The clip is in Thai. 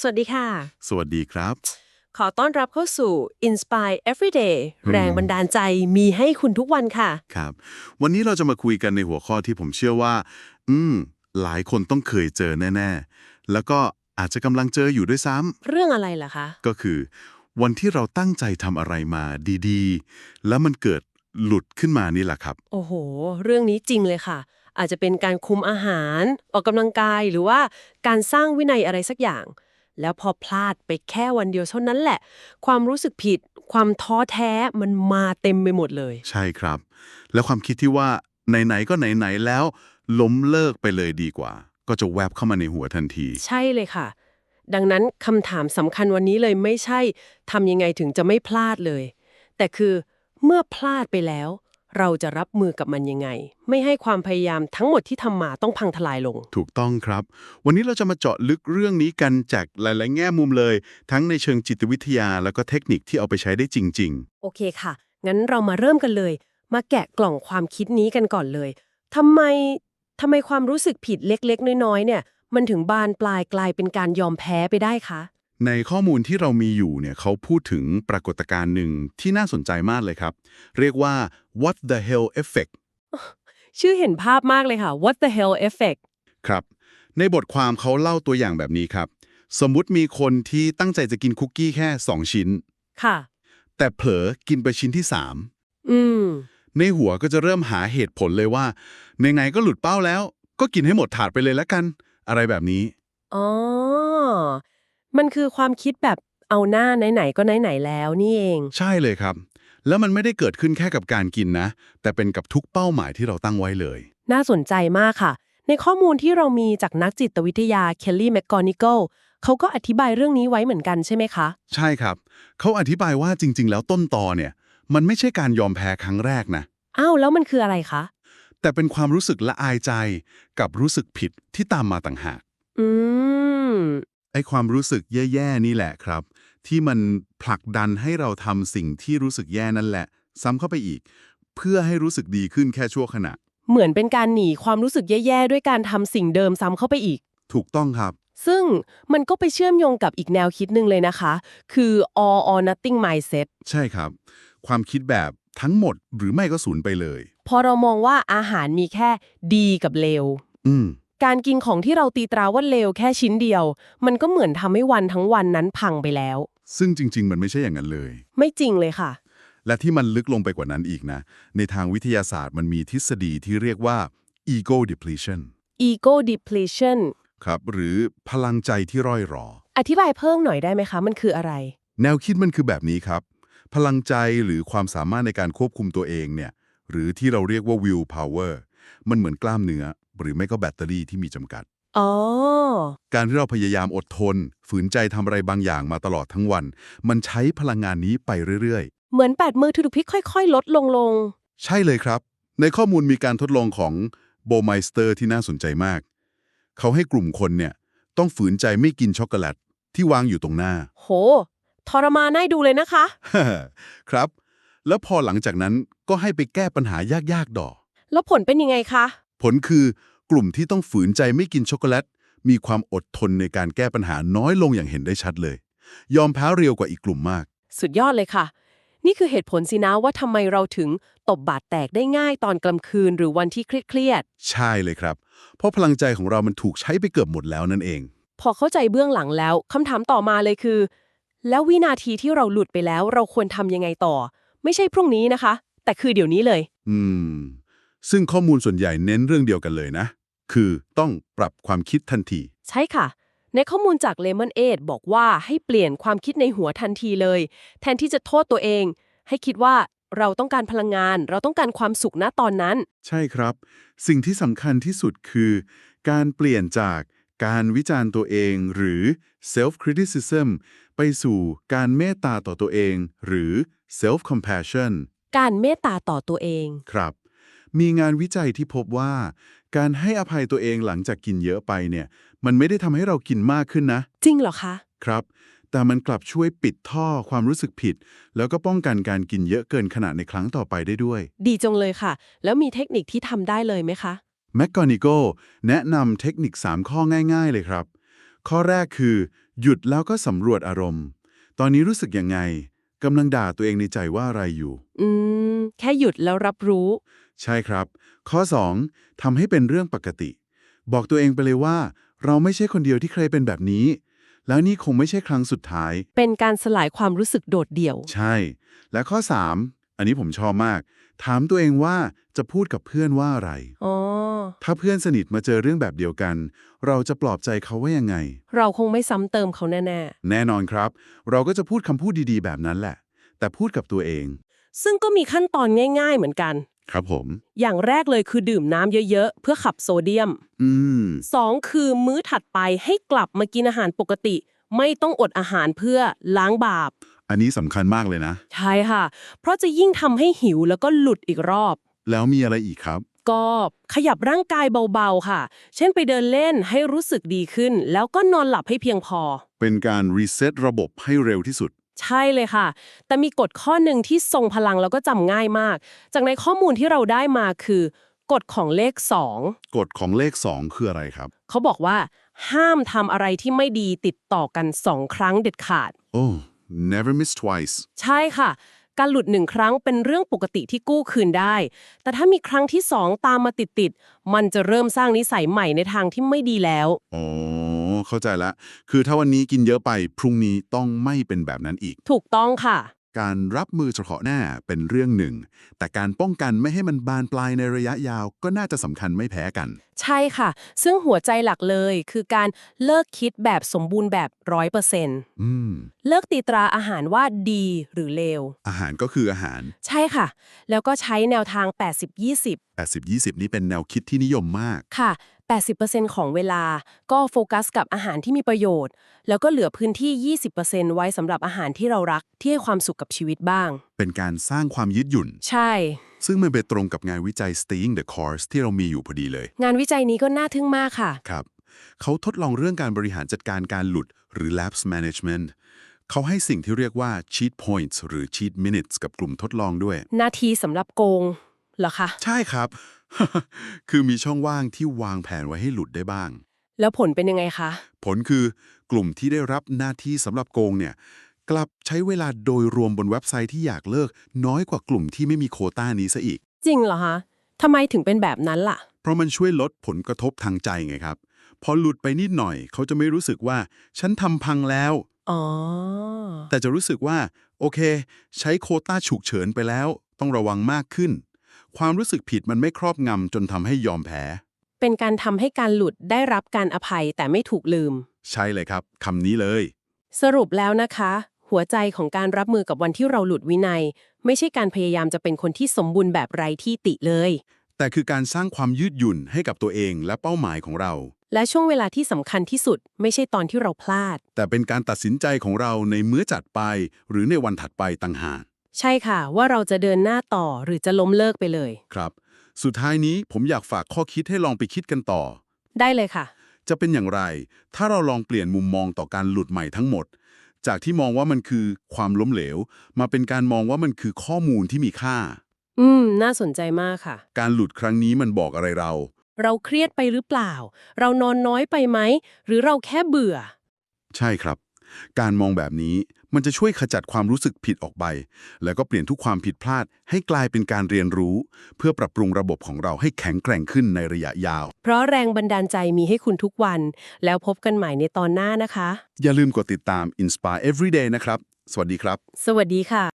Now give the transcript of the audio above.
สวัสดีค่ะ สวัสดีครับ ขอต้อนรับเข้าสู่ Inspire Everyday แรงบันดาลใจมีให้คุณทุกวันค่ะ ครับ วันนี้เราจะมาคุยกันในหัวข้อที่ผมเชื่อว่า อืม หลายคนต้องเคยเจอแน่ ๆ แล้วก็อาจจะกำลังเจออยู่ด้วยซ้เรื่องอะไรล่ะคะำก็คือ วันที่เราตั้งใจทำอะไรมาดีๆ แล้วมันเกิดหลุดขึ้นมานี่แหละครับ โอ้โห เรื่องนี้จริงเลยค่ะ อาจจะเป็นการคุมอาหาร ออกกำลังกายหรือว่าการสร้างวินัยอะไรสักอย่าง แล้วพอพลาดไปแค่วันเดียวเท่านั้นแหละ ความรู้สึกผิด ความท้อแท้มันมาเต็มไปหมดเลย ใช่ครับ แล้วความคิดที่ว่าไหนๆก็ไหนๆแล้ว ล้มเลิกไปเลยดีกว่า ก็จะแวบเข้ามาในหัวทันที ใช่เลยค่ะ ดังนั้นคำถามสำคัญวันนี้เลยไม่ใช่ทำยังไงถึงจะไม่พลาดเลย แต่คือเมื่อพลาดไปแล้ว เราจะรับมือกับมันยังไง ไม่ให้ความพยายามทั้งหมดที่ทำมาต้องพังทลายลง ถูกต้องครับ วันนี้เราจะมาเจาะลึกเรื่องนี้กันจากหลาย ๆ แง่มุมเลย ทั้งในเชิงจิตวิทยาแล้วก็เทคนิคที่เอาไปใช้ได้จริงโอเคค่ะ งั้นเรามาเริ่มกันเลย มาแกะกล่องความคิดนี้กันก่อนเลยทำไมทำไมความรู้สึกผิดเล็ก ๆ น้อย ๆ เนี่ย มันถึงบานปลายกลายเป็นการยอมแพ้ไปได้คะๆ ในข้อมูลที่เรามีอยู่เนี่ยเขาพูดถึงปรากฏการณ์หนึ่งที่น่าสนใจมากเลยครับ เรียกว่า what the hell effect ชื่อเห็นภาพมากเลยค่ะ What the hell effect ครับ ในบทความเขาเล่าตัวอย่างแบบนี้ครับ สมมุติมีคนที่ตั้งใจจะกินคุกกี้แค่ 2 ชิ้น ค่ะ แต่เผลอกินไปชิ้นที่อืม3ในหัวก็จะเริ่มหาเหตุผลเลยว่าไหนๆก็หลุดเป้าแล้ว ก็กินให้หมดถาดไปเลยแล้วกัน อะไรแบบนี้ อ๋อ มันคือความคิดแบบเอาหน้าไหนๆก็ไหนๆแล้วนี่เอง ใช่เลยครับ แล้วมันไม่ได้เกิดขึ้นแค่กับการกินนะ แต่เป็นกับทุกเป้าหมายที่เราตั้งไว้เลย น่าสนใจมากค่ะ ในข้อมูลที่เรามีจากนักจิตวิทยาเคลลี่แม c กอนิเกิลเขาก็อธิบายเรื่องนี้ไว้เหมือนกันใช่ไหมคะ ใช่ครับ เขาอธิบายว่าจริง ๆ แล้วต้นตอเนี่ย มันไม่ใช่การยอมแพ้ครั้งแรกนะ อ้าวแล้วมันคืออะไรคะ แต่เป็นความรู้สึกละอายใจกับรู้สึกผิดที่ตามมาต่างหาก อืม ไอ้ความรู้สึกแย่ๆนี่แหละครับ ที่มันผลักดันให้เราทำสิ่งที่รู้สึกแย่นั่นแหละ ซ้ำเข้าไปอีก เพื่อให้รู้สึกดีขึ้นแค่ชั่วขณะ เหมือนเป็นการหนีความรู้สึกแย่ๆด้วยการทำสิ่งเดิมซ้ำเข้าไปอีก ถูกต้องครับ ซึ่งมันก็ไปเชื่อมโยงกับอีกแนวคิดหนึ่งเลยนะคะ คือ all or nothing mindset ใช่ครับ ความคิดแบบทั้งหมดหรือไม่ก็ศูนย์ไปเลย พอเรามองว่าอาหารมีแค่ดีกับเลวอืม การกินของที่เราตีตราว่าเลวแค่ชิ้นเดียว มันก็เหมือนทำให้วันทั้งวันนั้นพังไปแล้ว ซึ่งจริง ๆ มันไม่ใช่อย่างนั้นเลย ไม่จริงเลยค่ะ และที่มันลึกลงไปกว่านั้นอีกนะ ในทางวิทยาศาสตร์มันมีทฤษฎีที่เรียกว่า ego depletion ego depletion ครับ หรือพลังใจที่ร่อยหรอ อธิบายเพิ่มหน่อยได้ไหมคะ มันคืออะไร แนวคิดมันคือแบบนี้ครับ พลังใจหรือความสามารถในการควบคุมตัวเองเนี่ย หรือที่เราเรียกว่า will power มันเหมือนกล้ามเนื้อ หรือไม่ก็แบตเตอรี่ที่มีจำกัด อ๋อ การที่เราพยายามอดทน ฝืนใจทำอะไรบางอย่างมาตลอดทั้งวัน มันใช้พลังงานนี้ไปเรื่อยเหมือนแปดมือถูกพลิกค่อยๆ ลดลงลง ๆ ใช่เลยครับ ในข้อมูลมีการทดลองของโบไมสเตอร์ที่น่าสนใจมาก เขาให้กลุ่มคนเนี่ยต้องฝืนใจไม่กินช็อกโกแลตที่วางอยู่ตรงหน้า โห ทรมานน่าดูเลยนะคะ ครับ แล้วพอหลังจากนั้นก็ให้ไปแก้ปัญหายากๆดอ แล้วผลเป็นยังไงคะ ผลคือกลุ่มที่ต้องฝืนใจไม่กินช็อกโกแลต มีความอดทนในการแก้ปัญหาน้อยลงอย่างเห็นได้ชัดเลย ยอมแพ้เร็วกว่าอีกกลุ่มมาก สุดยอดเลยค่ะ นี่คือเหตุผลสินะว่าทำไมเราถึงตบบาดแตกได้ง่ายตอนกลางคืนหรือวันที่เครียดใช่เลยครับ เพราะพลังใจของเรามันถูกใช้ไปเกือบหมดแล้วนั่นเองๆพอเข้าใจเบื้องหลังแล้วคำถามต่อมาเลยคือ แล้ววินาทีที่เราหลุดไปแล้ว เราควรทำยังไงต่อ ไม่ใช่พรุ่งนี้นะคะ แต่คือเดี๋ยวนี้เลย อืม ซึ่งข้อมูลส่วนใหญ่เน้นเรื่องเดียวกันเลยนะ คือต้องปรับความคิดทันที ใช่ค่ะ ในข้อมูลจาก Lemon 8บอกว่าให้เปลี่ยนความคิดในหัวทันทีเลย แทนที่จะโทษตัวเอง ให้คิดว่าเราต้องการพลังงาน เราต้องการความสุขณตอนนั้น ใช่ครับ สิ่งที่สำคัญที่สุดคือ การเปลี่ยนจากการวิจารณ์ตัวเองหรือ self criticism ไปสู่การเมตตาต่อตัวเอง หรือ self compassion การเมตตาต่อตัวเอง ครับ มีงานวิจัยที่พบว่า การให้อภัยตัวเองหลังจากกินเยอะไปเนี่ย มันไม่ได้ทำให้เรากินมากขึ้นนะ จริงเหรอคะ ครับ แต่มันกลับช่วยปิดท่อความรู้สึกผิด แล้วก็ป้องกันการกินเยอะเกินขนาดในครั้งต่อไปได้ด้วย ดีจังเลยค่ะ แล้วมีเทคนิคที่ทำได้เลยไหมคะแม c กอนิโกแนะนำเทคนิค 3 ข้อง่าย ๆ เลยครับ ข้อแรกคือ หยุดแล้วก็สำรวจอารมณ์ ตอนนี้รู้สึกยังไง กำลังด่าตัวเองในใจว่าอะไรอยู่ อืม แค่หยุดแล้วรับรู้ ใช่ครับ ข้อ 2ทำให้เป็นเรื่องปกติ บอกตัวเองไปเลยว่า เราไม่ใช่คนเดียวที่เคยเป็นแบบนี้ แล้วนี่คงไม่ใช่ครั้งสุดท้าย เป็นการสลายความรู้สึกโดดเดี่ยว ใช่ และข้อ 3 อันนี้ผมชอบมาก ถามตัวเองว่าจะพูดกับเพื่อนว่าอะไร อ๋อ ถ้าเพื่อนสนิทมาเจอเรื่องแบบเดียวกัน เราจะปลอบใจเขาว่ายังไง เราคงไม่ซ้ำเติมเขาแน่แน่นอนครับ เราก็จะพูดคำพูดดีๆ แบบนั้นแหละ แต่พูดกับตัวเอง ๆ ซึ่งก็มีขั้นตอนง่าย ๆ เหมือนกัน ครับผม อย่างแรกเลยคือดื่มน้ำเยอะ ๆ เพื่อขับโซเดียม อืม 2 คือมื้อถัดไปให้กลับมากินอาหารปกติ ไม่ต้องอดอาหารเพื่อล้างบาป อันนี้สำคัญมากเลยนะ ใช่ค่ะ เพราะจะยิ่งทำให้หิวแล้วก็หลุดอีกรอบ แล้วมีอะไรอีกครับ ก็ขยับร่างกายเบาๆค่ะ เช่นไปเดินเล่นให้รู้สึกดีขึ้น แล้วก็นอนหลับให้เพียงพอ เป็นการรีเซ็ตระบบให้เร็วที่สุด ใช่เลยค่ะ แต่มีกฎข้อหนึ่งที่ทรงพลังแล้วก็จำง่ายมาก จากในข้อมูลที่เราได้มาคือกฎของเลข 2 กฎของเลข 2 คืออะไรครับ เขาบอกว่า ห้ามทำอะไรที่ไม่ดีติดต่อกัน2ครั้งเด็ดขาด โอ้ never miss twice ใช่ค่ะ การหลุดหนึ่งครั้งเป็นเรื่องปกติที่กู้คืนได้ แต่ถ้ามีครั้งที่สองตามมาติดๆ มันจะเริ่มสร้างนิสัยใหม่ในทางที่ไม่ดีแล้ว อ๋อ เข้าใจละ คือถ้าวันนี้กินเยอะไป พรุ่งนี้ต้องไม่เป็นแบบนั้นอีก ถูกต้องค่ะ การรับมือเฉพาะหน้าเป็นเรื่องหนึ่ง แต่การป้องกันไม่ให้มันบานปลายในระยะยาวก็น่าจะสำคัญไม่แพ้กัน ใช่ค่ะ ซึ่งหัวใจหลักเลยคือการเลิกคิดแบบสมบูรณ์แบบร้อยเปอร์เซ็นต์อืมเลิกตีตราอาหารว่าดีหรือเลว อาหารก็คืออาหาร ใช่ค่ะ แล้วก็ใช้แนวทาง 80-20 80-20 นี่เป็นแนวคิดที่นิยมมากค่ะ 80%ของเวลาก็โฟกัสกับอาหารที่มีประโยชน์ แล้วก็เหลือพื้นที่ 20%ไว้สำหรับอาหารที่เรารักที่ให้ความสุขกับชีวิตบ้าง เป็นการสร้างความยืดหยุ่น ใช่ ซึ่งมันไปตรงกับงานวิจัย Staying the Course ที่เรามีอยู่พอดีเลย งานวิจัยนี้ก็น่าทึ่งมากค่ะ ครับเขาทดลองเรื่องการบริหารจัดการการหลุดหรือ lapse management เขาให้สิ่งที่เรียกว่า cheat points หรือ cheat minutes กับกลุ่มทดลองด้วย นาทีสำหรับโกง เหรอคะ ใช่ครับ คือมีช่องว่างที่วางแผนไว้ให้หลุดได้บ้าง แล้วผลเป็นยังไงคะ ผลคือกลุ่มที่ได้รับหน้าที่สำหรับโกงเนี่ย กลับใช้เวลาโดยรวมบนเว็บไซต์ที่อยากเลิก น้อยกว่ากลุ่มที่ไม่มีโควต้านี้ซะอีก จริงเหรอคะทำไมถึงเป็นแบบนั้นล่ะ เพราะมันช่วยลดผลกระทบทางใจไงครับ พอหลุดไปนิดหน่อย เขาจะไม่รู้สึกว่า ฉันทำพังแล้ว อ๋อ แต่จะรู้สึกว่า โอเค ใช้โควต้าฉุกเฉินไปแล้ว ต้องระวังมากขึ้น ความรู้สึกผิดมันไม่ครอบงำจนทำให้ยอมแพ้ เป็นการทำให้การหลุดได้รับการอภัยแต่ไม่ถูกลืม ใช่เลยครับคำนี้เลย สรุปแล้วนะคะ หัวใจของการรับมือกับวันที่เราหลุดวินัย ไม่ใช่การพยายามจะเป็นคนที่สมบูรณ์แบบไร้ที่ติเลย แต่คือการสร้างความยืดหยุ่นให้กับตัวเองและเป้าหมายของเรา และช่วงเวลาที่สำคัญที่สุด ไม่ใช่ตอนที่เราพลาด แต่เป็นการตัดสินใจของเราในมื้อจัดไป หรือในวันถัดไปต่างหาก ใช่ค่ะ ว่าเราจะเดินหน้าต่อหรือจะล้มเลิกไปเลย ครับ สุดท้ายนี้ผมอยากฝากข้อคิดให้ลองไปคิดกันต่อ ได้เลยค่ะ จะเป็นอย่างไร ถ้าเราลองเปลี่ยนมุมมองต่อการหลุดใหม่ทั้งหมด จากที่มองว่ามันคือความล้มเหลว มาเป็นการมองว่ามันคือข้อมูลที่มีค่า อืม น่าสนใจมากค่ะ การหลุดครั้งนี้มันบอกอะไรเรา เราเครียดไปหรือเปล่า เรานอนน้อยไปไหม หรือเราแค่เบื่อ ใช่ครับ การมองแบบนี้มันจะช่วยขจัดความรู้สึกผิดออกไป แล้วก็เปลี่ยนทุกความผิดพลาดให้กลายเป็นการเรียนรู้ เพื่อปรับปรุงระบบของเราให้แข็งแกร่งขึ้นในระยะยาว เพราะแรงบันดาลใจมีให้คุณทุกวัน แล้วพบกันใหม่ในตอนหน้านะคะ อย่าลืมกดติดตาม Inspire Everyday นะครับ สวัสดีครับ สวัสดีค่ะ